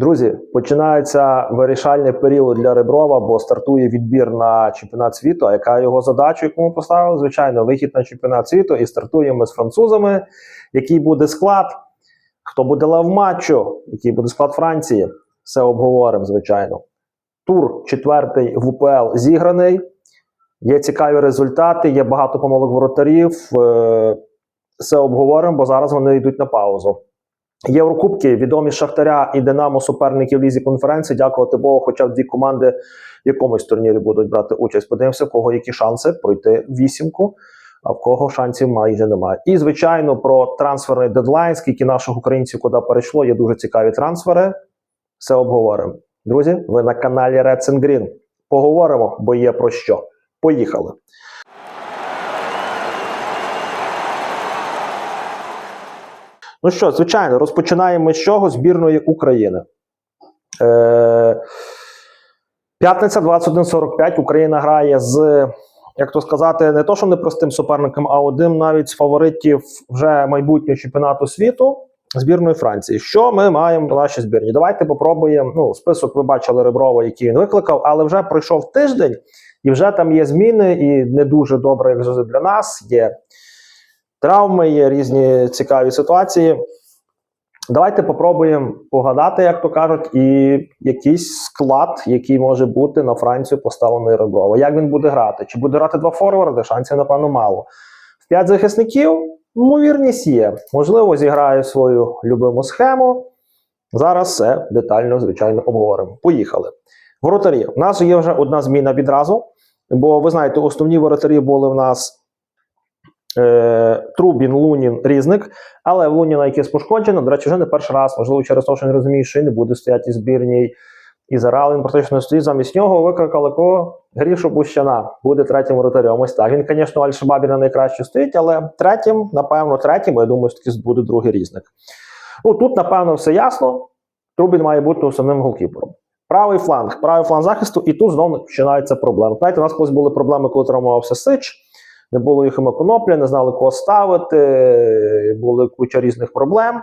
Друзі, починається вирішальний період для Реброва, бо стартує відбір на чемпіонат світу. А яка його задача, яку ми поставили? Звичайно, вихід на чемпіонат світу. І стартуємо з французами. Який буде склад? Хто буде лев матчу? Який буде склад Франції? Все обговоримо, звичайно. Тур четвертий в УПЛ зіграний. Є цікаві результати, є багато помилок воротарів. Е, Все обговоримо, бо зараз вони йдуть на паузу. Єврокубки відомі Шахтаря і Динамо суперники в лізі конференції. Дякувати Богу, хоча б дві команди в якомусь турнірі будуть брати участь. Подивимося, в кого які шанси пройти вісімку, а в кого шансів майже немає. І звичайно, про трансферний дедлайн, скільки наших українців куди перейшло, є дуже цікаві трансфери. Все обговоримо. Друзі, ви на каналі Reds and Green. Поговоримо, бо є про що. Поїхали. Ну що, звичайно, розпочинаємо з чого? Збірної України. Е, П'ятниця 21.45. Україна грає з, як то сказати, не то, що непростим суперником, а одним навіть з фаворитів вже майбутнього чемпіонату світу збірної Франції. Що ми маємо в нашій збірні? Давайте попробуємо. Ну, список ви бачили Реброва, який він викликав, але вже пройшов тиждень, і вже там є зміни, і не дуже добре, як завжди для нас. Є травми, є різні цікаві ситуації. Давайте попробуємо погадати, як то кажуть, і якийсь склад, який може бути на Францію поставлений Реброва. Як він буде грати? Чи буде грати два форварди? Шансів, напевно, мало. В п'ять захисників, ймовірність є. Можливо, зіграє свою любиму схему. Зараз все детально, звичайно, обговоримо. Поїхали. Воротарі. У нас є вже одна зміна відразу, бо ви знаєте, основні воротарі були в нас. Е, Трубін, Лунін, Різник, але в Луніна якесь пошкоджено. До речі, вже не перший раз, можливо, через те, що не розуміє, що він не буде стояти збірній. І зараз він практично не стоїть. Замість нього викликали кого? Грішу Бущана. Буде третім воротарем. Ось так. Він, звісно, Аль-Шабабі на найкраще стоїть, але третім, напевно, третім, я думаю, таки буде другий різник. Ну тут, напевно, все ясно. Трубін має бути основним голкіпером. Правий фланг, правий фланг захисту, і тут знову починаються проблеми. Знаєте, у нас колись були проблеми, коли травмувався Сич. Не було їх конопля, не знали кого ставити, були куча різних проблем.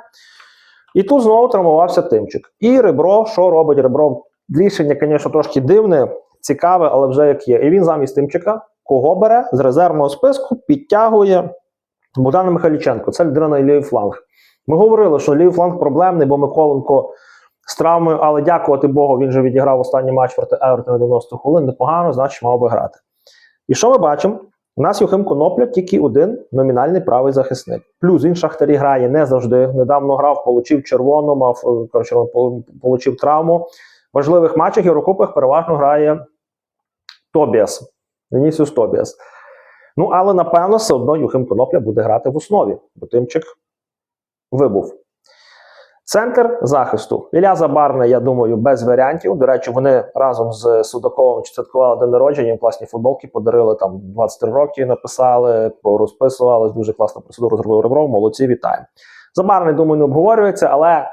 І тут знову травмувався Тимчик. І Ребров, що робить Ребров? Рішення, звісно, трошки дивне, цікаве, але вже як є. І він замість Тимчика кого бере з резервного списку, підтягує Богдана Михайліченко. Це людина на лівий фланг. Ми говорили, що лівий фланг проблемний, бо Миколенко з травмою, але дякувати Богу, він же відіграв останній матч проти Евертона 90 хвилин. Непогано, значить, мав би грати. І що ми бачимо? У нас Юхим Конопля тільки один номінальний правий захисник. Плюс він шахтарі грає не завжди. Недавно грав, получив червону, мав е, коротше, получив травму. В важливих матчах Єврокубках переважно грає Тобіас. Вінісіус Тобіас. Ну, але напевно, все одно Юхим Конопля буде грати в основі, бо Тимчик вибув. Центр захисту. Ілля Забарна, я думаю, без варіантів. До речі, вони разом з Судаковим святкували день народження, їм класні футболки подарили там 23 роки, написали, порозписували. Дуже класну процедуру зробив Ребров. Молодці, вітаємо. Забарний, думаю, не обговорюється, але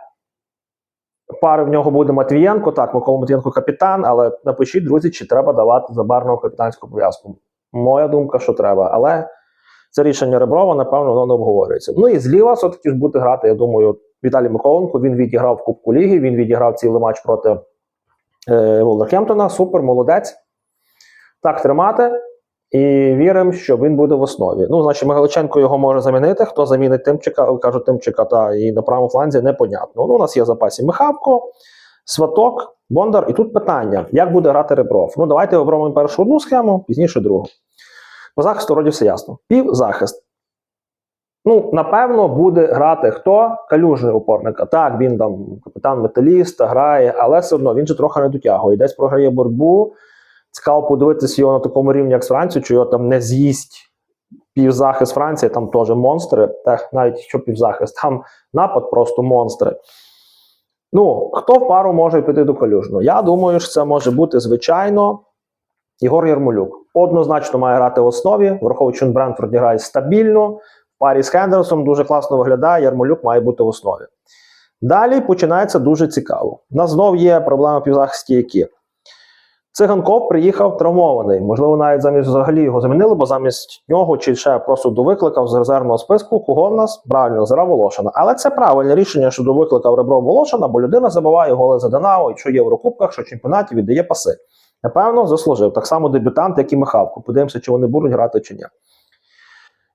пари в нього буде Матвієнко. Так, Микола Матвієнко капітан, але напишіть, друзі, чи треба давати Забарного капітанську пов'язку. Моя думка, що треба, але це рішення Реброва, напевно, воно не обговорюється. Ну і зліва все-таки ж буде грати, я думаю, Віталій Миколенко. Він відіграв в Кубку Ліги, він відіграв цілий матч проти е, Волверхемптона. Супер, молодець. Так тримати. І віримо, що він буде в основі. Ну, значить, Мигаличенко його може замінити. Хто замінить Тимчика, кажуть, Тимчика та і на правому фланзі, непонятно. Ну, у нас є в запасі Михавко, Сваток, Бондар. І тут питання: як буде грати Ребров? Ну, давайте обробимо першу одну схему, пізніше другу. По захисту вроді все ясно. Півзахист. Ну, напевно, буде грати хто? Калюжний опорник. Так, він там капітан металіста грає, але все одно він же трохи не дотягує. Десь програє боротьбу. Цікаво подивитися його на такому рівні, як з Францією, чи його там не з'їсть півзахист Франції, там теж монстри. Та навіть що півзахист, там напад просто монстри. Ну, хто в пару може піти до калюжного? Я думаю, що це може бути звичайно Ігор Ярмолюк. Однозначно має грати в основі, враховуючи, він Брентфорд грає стабільно. Парі з Хендерсом дуже класно виглядає. Ярмолюк має бути в основі. Далі починається дуже цікаво. У нас знов є проблеми в півзахисті, які Циганков приїхав травмований. Можливо, навіть замість взагалі його замінили, бо замість нього чи ще просто довикликав з резервного списку, кого в нас правильно Зара Волошина. Але це правильне рішення, що довикликав Ребро Волошина, бо людина забиває голи за Динамо, що в Єврокубках, що чемпіонаті віддає паси. Напевно, заслужив. Так само дебютант, як і Михавко. Подивимося, чи вони будуть грати чи ні.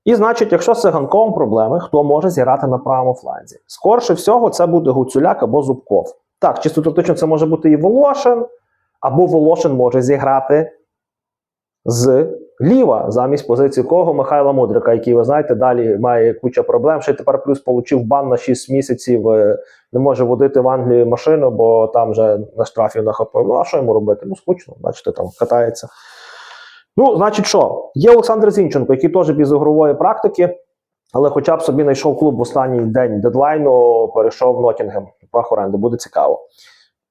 І значить, якщо з циганковим проблеми, хто може зіграти на правому фланзі? Скорше всього, це буде Гуцуляк або Зубков. Так, чисто теоретично це може бути і Волошин, або Волошин може зіграти з ліва замість позиції кого Михайла Мудрика, який, ви знаєте, далі має куча проблем. Ще й тепер плюс получив бан на 6 місяців, е, не може водити в Англії машину, бо там вже на штрафів нахопив. Ну, а що йому робити? Ну, скучно, бачите, там катається. Ну, значить, що? Є Олександр Зінченко, який теж без ігрової практики, але хоча б собі знайшов клуб в останній день дедлайну, перейшов в Нотінгем. Прах оренди, буде цікаво.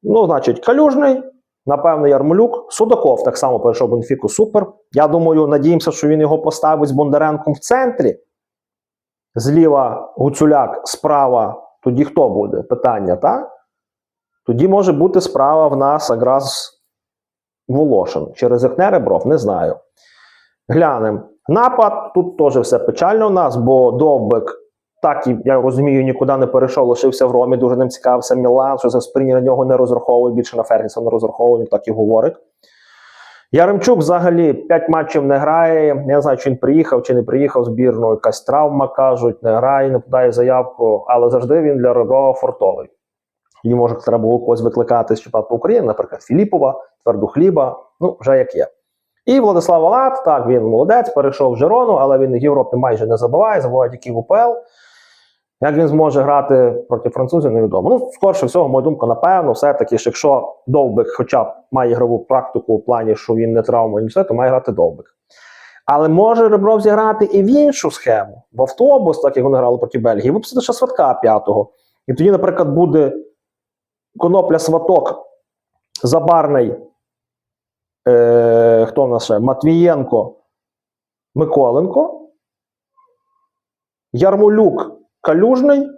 Ну, значить, Калюжний, напевно, Ярмолюк, Судаков так само перейшов Бенфіку. Супер. Я думаю, надіємося, що він його поставить з Бондаренком в центрі. Зліва Гуцуляк, справа. Тоді хто буде? Питання, так? Тоді може бути справа в нас якраз Волошин. Чи ризикне Ребров, не знаю. Глянемо. Напад, тут теж все печально у нас, бо Довбик, так і я розумію, нікуди не перейшов, лишився в Ромі, дуже ним цікавився Мілан, що Засприні на нього не розраховує, більше на Фергюсона не розраховує, так і говорить. Яремчук взагалі 5 матчів не грає. Я не знаю, чи він приїхав чи не приїхав збірну. Якась травма кажуть, не грає, не подає заявку, але завжди він для Реброва фортовий. Її може треба було когось викликати з чемпіонату України, наприклад, Філіпова, тверду хліба, ну вже як є. І Владислав Алат, так, він молодець, перейшов в Жирону, але він в Європі майже не забуває, забуває тільки в УПЛ. Як він зможе грати проти французів, невідомо. Ну, скорше всього, моя думка, напевно, все-таки, що якщо Довбик хоча б має ігрову практику у плані, що він не травмує, все, то має грати Довбик. Але може Ребров зіграти і в іншу схему, в автобус, так як вони грали проти Бельгії, випустити ще сватка п'ятого. І тоді, наприклад, буде Конопля Сваток, Забарний, е, хто в нас ще? Матвієнко, Миколенко, Ярмолюк, Калюжний,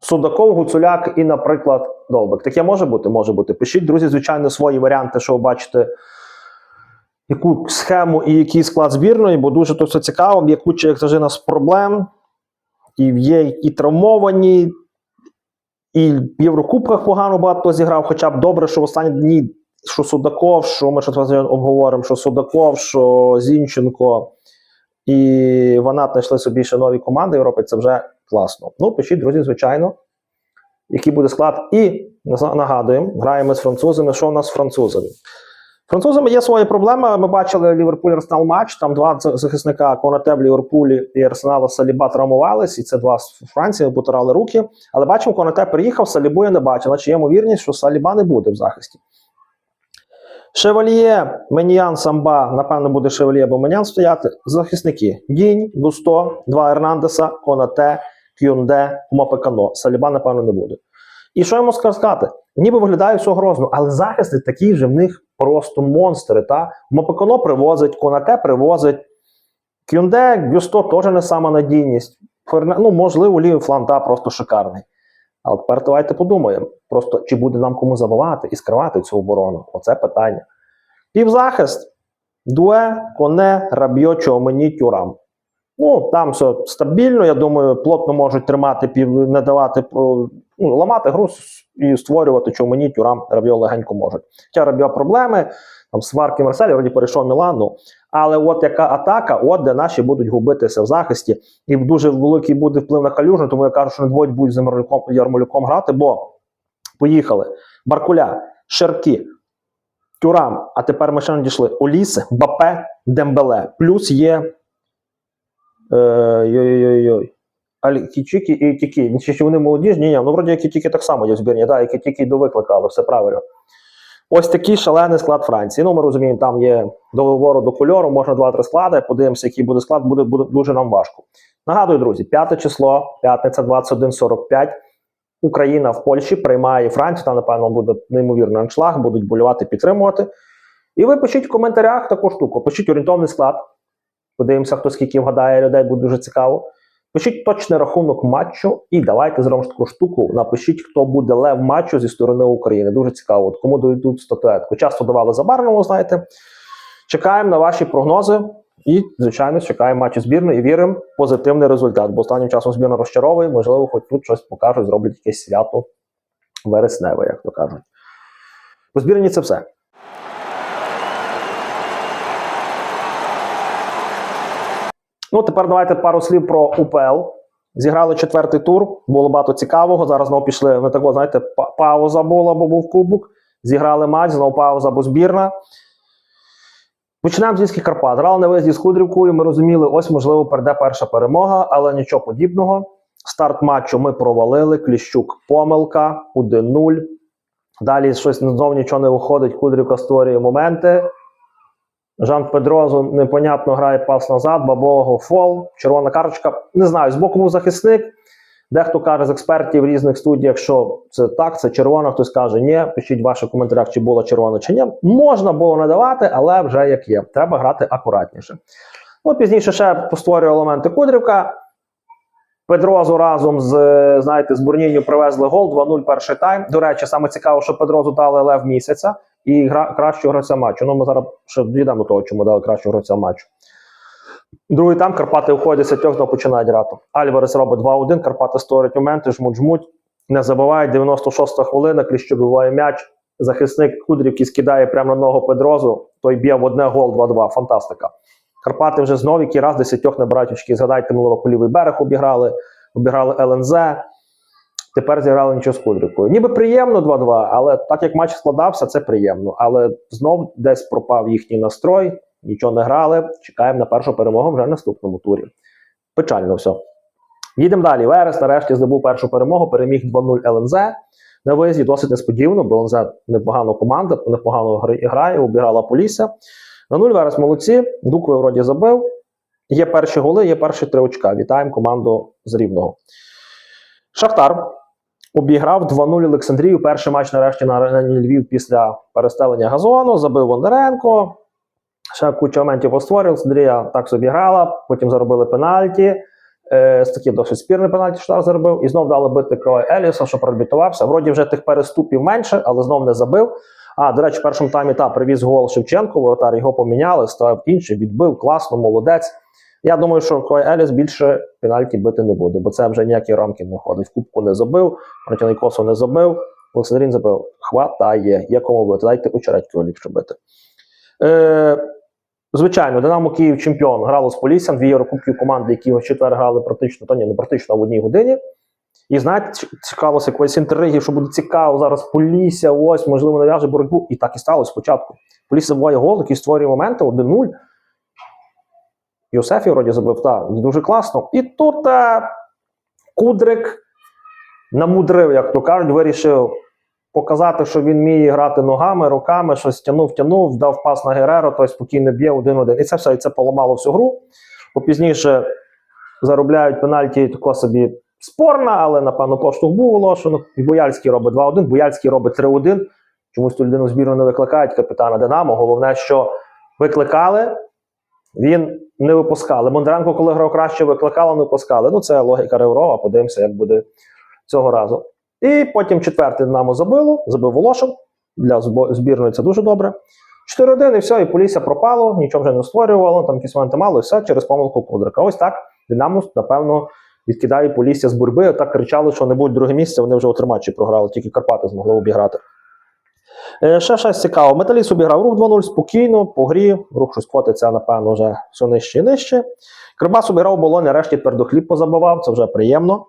Судаков, Гуцуляк і, наприклад, Довбик. Таке може бути? Може бути. Пишіть, друзі, звичайно, свої варіанти, що ви бачите, яку схему і який склад збірної, бо дуже то все цікаво. Є куча, як завжди, нас проблем. І є і травмовані, і в Єврокубках погано багато зіграв, хоча б добре, що в останні дні, що Судаков, що ми ще обговоримо, що Судаков, що Зінченко і Ванат знайшли собі ще нові команди Європи. Це вже класно. Ну, пишіть, друзі, звичайно, який буде склад. І нагадуємо, граємо з французами. Що в нас з французами? Французами є свої проблеми. Ми бачили Ліверпуль Арсенал матч. Там два захисника Конате в Ліверпулі і Арсенала Саліба травмувались, і це два з Франції потирали руки. Але бачимо, Конате приїхав, Салібу я не бачив. Значить є ймовірність, що Саліба не буде в захисті. Шевальє, Меніян, Самба, напевно, буде Шевальє або Менян стояти. Захисники: Дінь, Густо, два Ернандеса, Конате, Кюнде, Мопекано. Саліба, напевно, не буде. І що йому сказати? Ніби виглядає все грозно, але захисти такі вже в них просто монстри. Та? Мопекуно привозить, Конате привозить. Кюнде, Гюсто теж не сама надійність. Ферна... Ну, можливо, лівий фланта просто шикарний. Але тепер давайте подумаємо, просто чи буде нам кому забивати і скривати цю оборону? Оце питання. Півзахист. Дуе, коне, рабьо, Чоумені, тюрам. Ну, там все стабільно. Я думаю, плотно можуть тримати, пів, не давати ну, ламати гру і створювати Чоумені, тюрам, рабьо легенько можуть. Хоча рабьо проблеми, там сварки Марселі, вроді перейшов Мілану. Але от яка атака, от де наші будуть губитися в захисті, і дуже великий буде вплив на калюжну, тому я кажу, що не двоє будуть з Ярмолюком, Ярмолюком грати, бо поїхали. Баркуля, Шеркі, Тюрам, а тепер ми ще не дійшли. Оліс, Бапе, Дембеле. Плюс є. Е, йой-йой-йой. Кічікі і Кікі. Чи вони молоді? Ні, ні, ну вроді як Кікі так само є в збірні, да, і Кікі довикликали, все правильно. Ось такий шалений склад Франції. Ну, ми розуміємо, там є договору до кольору, можна два-три склади. Подивимося, який буде склад, буде, буде дуже нам важко. Нагадую, друзі, 5 число, п'ятниця 21.45. Україна в Польщі приймає Францію. Там, напевно, буде неймовірний аншлаг, будуть болювати, підтримувати. І ви пишіть в коментарях таку штуку. Пишіть орієнтовний склад. Подивимося, хто скільки вгадає людей, буде дуже цікаво. Пишіть точний рахунок матчу і давайте зробимо таку штуку. Напишіть, хто буде лев матчу зі сторони України. Дуже цікаво, от кому дадуть статуетку. Часто давали забарному, знаєте. Чекаємо на ваші прогнози і, звичайно, чекаємо матчі збірної і віримо в позитивний результат. Бо останнім часом збірна розчаровує, можливо, хоч тут щось покажуть, зроблять якесь свято вересневе, як то кажуть. По збірні це все. Ну, тепер давайте пару слів про УПЛ. Зіграли четвертий тур, було багато цікавого. Зараз знову пішли на таку, знаєте, пауза була, бо був кубок. Зіграли матч, знову пауза, бо збірна. Починаємо з Львівських Карпат. Грали на виїзді з Худрівкою. Ми розуміли, ось можливо перейде перша перемога, але нічого подібного. Старт матчу ми провалили. Кліщук помилка 1-0. Далі щось знову нічого не виходить. Кудрівка створює моменти. Жан Педрозу непонятно грає пас назад, бабового фол, червона карточка. Не знаю, з боку був захисник. Дехто каже з експертів в різних студіях, що це так, це червона, хтось каже, ні. Пишіть в ваших коментарях, чи було червона, чи ні. Можна було не давати, але вже як є. Треба грати акуратніше. Ну, пізніше ще постворює елементи Кудрівка. Педрозу разом з знаєте, з Бурніню привезли гол 2-0 перший тайм. До речі, саме цікаво, що Педрозу дали лев місяця і гра, кращого гравця матчу. Ну, ми зараз ще дійдемо до того, чому дали кращого гравця матчу. Другий там Карпати виходять з сетьох, знову починають грати. Альварес робить 2-1, Карпати створюють моменти, жмуть, жмуть, не забувають. 96-та хвилина, Кліщук биває м'яч. Захисник Кудрівки скидає прямо на ногу Педрозу, той б'є в одне гол 2-2. Фантастика. Карпати вже знову який раз десятьох набирають очки. Згадайте, минулого року лівий берег обіграли, обіграли ЛНЗ. Тепер зіграли нічого з Кудрівкою. Ніби приємно 2-2, але так як матч складався, це приємно. Але знов десь пропав їхній настрой, нічого не грали. Чекаємо на першу перемогу вже в наступному турі. Печально все. Їдемо далі. Верес нарешті здобув першу перемогу, переміг 2-0 ЛНЗ. На виїзді досить несподівано, бо ЛНЗ непогана команда, непогано грає, обіграла Полісся. На 0 Верес молодці, Дуквою вроді забив. Є перші голи, є перші три очка. Вітаємо команду з Рівного. Шахтар обіграв 2-0 Олександрію. Перший матч нарешті на арені Львів після перестелення газону. Забив Бондаренко. Ще куча моментів постворив. Олександрія так собі грала, потім заробили пенальті. Е, з таким досить спірний пенальті Шахтар заробив. І знов дали бити Крой Еліса, що проарбітувався. Вроді вже тих переступів менше, але знов не забив. А, до речі, в першому таймі та привіз гол Шевченко, воротар його поміняли, став інший, відбив, класно, молодець. Я думаю, що Кой Еліс більше пенальті бити не буде, бо це вже ніякі рамки не входить. Кубку не забив, проти Найкосу не забив, Олександрін забив. Хватає, є кому бити. Дайте очередьки ліпше бити. Е, звичайно, Динамо Київ чемпіон грало з Поліссям, дві єврокубки команди, які в четвер грали практично, та ні, не практично а в одній годині. І знаєте, цікавилося якоїсь інтриги, що буде цікаво. Зараз Полісся, ось, можливо, нав'яже боротьбу. І так і сталося спочатку. Полісся буває гол, який створює моменти 1-0. Йосефі вроді забив, так, дуже класно. І тут е, Кудрик намудрив, як то кажуть, вирішив показати, що він вміє грати ногами, руками, щось тянув, тянув, дав пас на Гереро, той спокійно б'є один-один. І це все, і це поламало всю гру. Бо пізніше заробляють пенальті тако собі спорна, але напевно поштовх був оголошено. І Бояльський робить 2-1, Бояльський робить 3-1. Чомусь ту людину збірну не викликають капітана Динамо. Головне, що викликали, він не випускали. Бондаренко, коли грав краще, викликали, не випускали. Ну, це логіка Реврова. Подивимося, як буде цього разу. І потім четвертий Динамо забило, забив Волошин. Для збірної це дуже добре. 4-1 і все, і Полісся пропало, нічого вже не створювало, там якісь моменти мало, і все через помилку Кудрика. Ось так Динамо, напевно, відкидає Полісся з боротьби. Так кричали, що не будуть друге місце, вони вже у три матчі програли, тільки Карпати змогли обіграти. Е, ще щось цікаво. Металіст обіграв рух 2-0 спокійно, по грі. Рух щось котиться, напевно, вже все нижче і нижче. Кривбас обіграв болон, нарешті твердохліб позабивав, це вже приємно.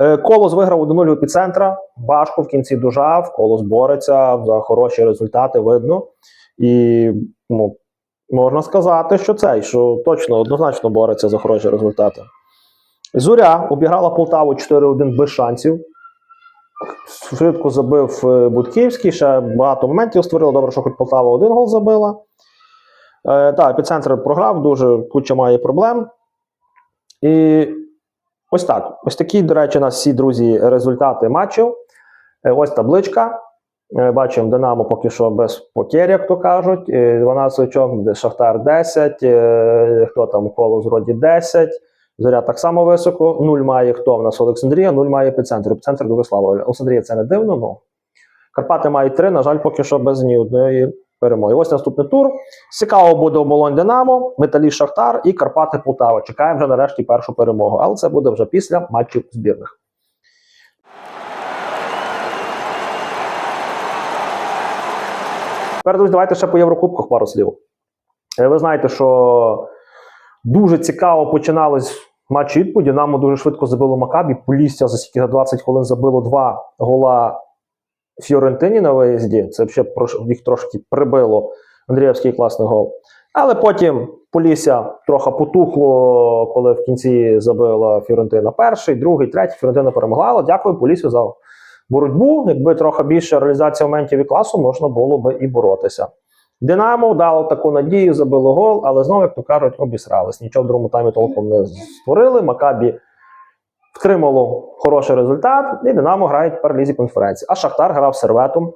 Е, Колос виграв 1-0 у епіцентра. Башко в кінці дожав, Колос бореться за хороші результати, видно. І ну, можна сказати, що цей, що точно однозначно бореться за хороші результати. Зоря обіграла Полтаву 4-1 без шансів. Швидко забив е, Будківський, ще багато моментів створили. Добре, що хоч Полтава один гол забила. Е, так, епіцентр програв, дуже куча має проблем. І ось так. Ось такі, до речі, у нас всі друзі результати матчів. Е, ось табличка. Е, Бачимо Динамо поки що без потерь, як то кажуть. Е, 12 очок, Шахтар 10, е, хто там колос вроді 10, Зоря так само високо. Нуль має хто в нас Олександрія, нуль має епіцентр. Епіцентр Доброслава. Олександрія це не дивно, ну. Карпати мають три, на жаль, поки що без ні одної перемоги. Ось наступний тур. Цікаво буде оболонь Динамо, Металіст Шахтар і Карпати Полтава. Чекаємо вже нарешті першу перемогу. Але це буде вже після матчів збірних. Тепер, друзі, давайте ще по Єврокубках пару слів. Е, Ви знаєте, що дуже цікаво починались матчі відповіді. Динамо дуже швидко забило Макабі. Полісся за скільки за 20 хвилин забило два гола Фіорентині на виїзді. Це прош- їх трошки прибило. Андріївський класний гол. Але потім Полісся трохи потухло, коли в кінці забила Фіорентина перший, другий, третій. Фіорентина перемогла. Але дякую Полісі за боротьбу. Якби трохи більше реалізація моментів і класу, можна було би і боротися. Динамо дало таку надію, забило гол, але знову, як то кажуть, обісрались. Нічого в другому таймі толком не створили. Макабі втримало хороший результат, і Динамо грає тепер лізі конференції. А Шахтар грав серветом.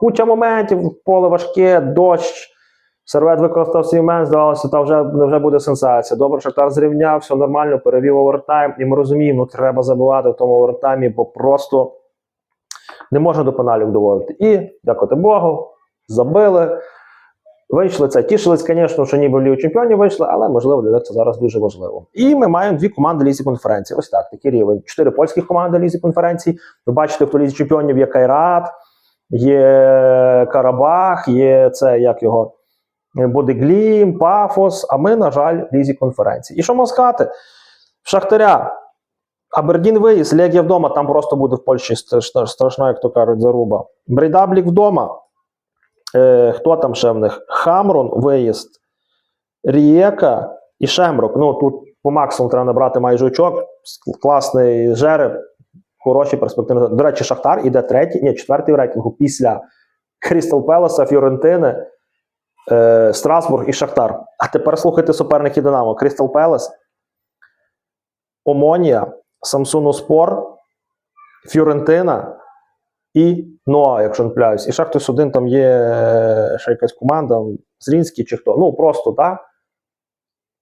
Куча моментів, поле важке, дощ. Сервет використав свій момент, здавалося, та вже, вже буде сенсація. Добре, Шахтар зрівняв, все нормально, перевів овертайм. І ми розуміємо, ну треба забивати в тому овертаймі, бо просто не можна до пеналів доводити. І, дякувати Богу, забили. Вийшли це. Тішились, звісно, що ніби в Лігу чемпіонів вийшли, але можливо для них це зараз дуже важливо. І ми маємо дві команди Лізі конференції. Ось так, такий рівень. Чотири польських команди Лізі конференції. Ви бачите, в Лізі чемпіонів є Кайрат, є Карабах, є це як його Бодеглім, Пафос. А ми, на жаль, Лізі конференції. І що можна сказати? Шахтаря. Абердін виїзд, Легія вдома, там просто буде в Польщі страшна, як то кажуть, заруба. Брейдаблік вдома. Е, хто там ще в них? Хамрон, виїзд, Рієка і Шемрок. Ну тут по максимуму треба набрати майже очок. Класний жереб, хороші перспективи. До речі, Шахтар іде третій, ні, четвертий в рейтингу після Крістал Пелеса, Фіорентини, е, Страсбург і Шахтар. А тепер слухайте суперники Динамо: Крістал Пелес, Омонія, Самсуну Спор, Фіорентина і Ноа, якщо не пляюсь. І ще хтось там є е, ще якась команда, Зрінський чи хто. Ну просто так.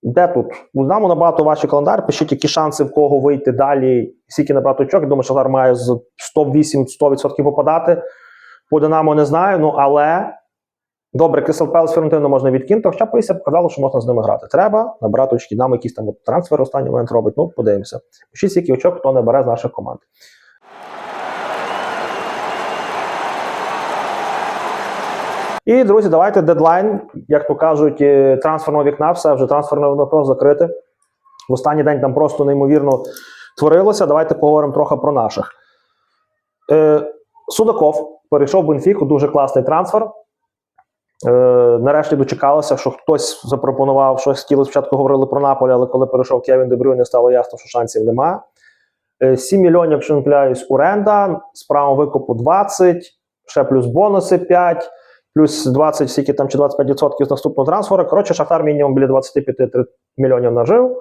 Де тут? Знамо набагато ваші календар, пишіть, які шанси в кого вийти далі, скільки набрати очок. Я думаю, що Шахтар має з 108-100% попадати. По Динамо не знаю, ну але добре, Крисал Пелес Ферентину можна відкинути, хоча Полісся показало, що можна з ними грати. Треба набирати очки. Нам якісь там трансфер останній момент робить. Ну, подивимося. Пишіть, скільки очок, хто не бере з наших команд. І, друзі, давайте дедлайн, як то кажуть, е, трансферного вікна, все вже трансферне вікно закрите. В останній день там просто неймовірно творилося. Давайте поговоримо трохи про наших. Е, Судаков перейшов в Бенфіку, дуже класний трансфер. Е, нарешті дочекалося, що хтось запропонував щось хотіли спочатку говорили про Наполі, але коли перейшов Кевін Дебрюйне, стало ясно, що шансів нема. Е, 7 мільйонів, якщо не помиляюсь, оренда, з правом викупу 20, ще плюс бонуси 5 плюс 20, скільки там чи 25% з наступного трансферу. Коротше, Шахтар мінімум біля 25 мільйонів нажив.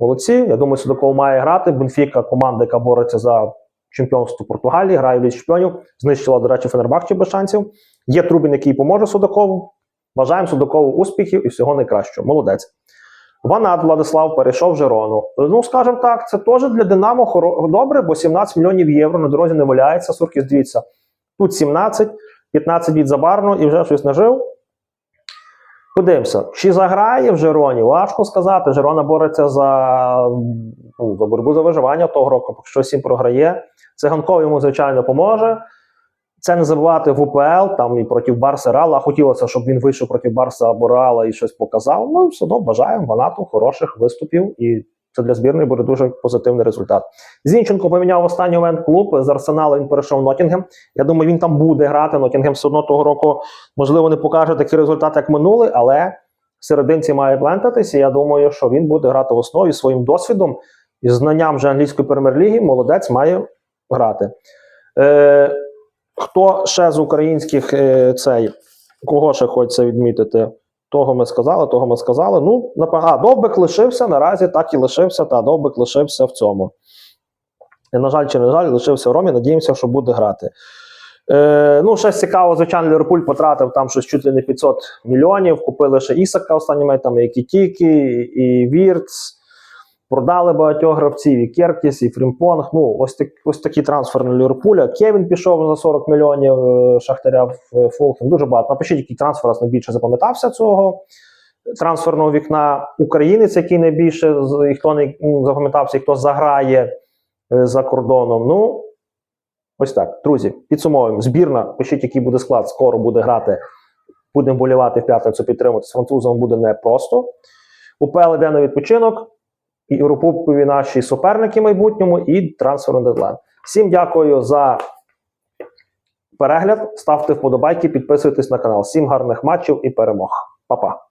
Молодці. Я думаю, Судаков має грати. Бенфіка, команда, яка бореться за чемпіонство Португалії, грає в Лізі чемпіонів. Знищила, до речі, Фенербахче без шансів. Є Трубін, який поможе Судакову. Бажаємо Судакову успіхів і всього найкращого. Молодець. Ванат Владислав перейшов в Жерону. Ну, скажімо так, це теж для Динамо добре, бо 17 мільйонів євро на дорозі не валяється. Суркіс, дивіться. Тут 17, 15 від Забарно і вже щось нажив. Подивимося, чи заграє в Жероні? Важко сказати. Жерона бореться за, ну, за боротьбу за виживання того року, поки що 7 програє. Циганков йому, звичайно, поможе. Це не забувати в УПЛ, там і проти Барса Реала. Хотілося, щоб він вийшов проти Барса або Реала і щось показав. Ну, все одно бажаємо Ванату хороших виступів, і це для збірної буде дуже позитивний результат. Зінченко поміняв останній момент клуб. З Арсенала він перейшов Нотінгем. Я думаю, він там буде грати. Нотінгем все одно того року, можливо, не покаже такий результат, як минулий, але серединці має плентатися. Я думаю, що він буде грати в основі своїм досвідом і знанням вже англійської прем'єр-ліги. Молодець має грати. Е, хто ще з українських е, цей, кого ще хочеться відмітити? Того ми сказали, того ми сказали. Ну, а Довбик лишився наразі, так і лишився. Та Довбик лишився в цьому. І, на жаль, чи не жаль, лишився в Ромі. Надіємося, що буде грати. Е, ну, ще цікаво, звичайно, Ліверпуль потратив там щось чуть ли не 500 мільйонів. Купили ще Ісака останніми, там і Кітіки, і Вірц. Продали багатьох гравців, і Керкіс, і Фрімпонг. Ну, ось, так, ось такі трансфери Ліверпуля. Кевін пішов за 40 мільйонів е, Шахтаря в е, Фулхем. Дуже багато. Напишіть, який трансфер вас найбільше запам'ятався цього трансферного вікна. Українець, який найбільше і хто не запам'ятався, і хто заграє е, за кордоном. Ну, ось так. Друзі, підсумовуємо. Збірна, пишіть, який буде склад, скоро буде грати. Будемо болівати в п'ятницю, підтримувати з французом буде непросто. УПЛ йде на відпочинок. Європупові наші суперники в майбутньому і трансферний дедлайн. Всім дякую за перегляд. Ставте вподобайки, підписуйтесь на канал. Всім гарних матчів і перемог. Па-па.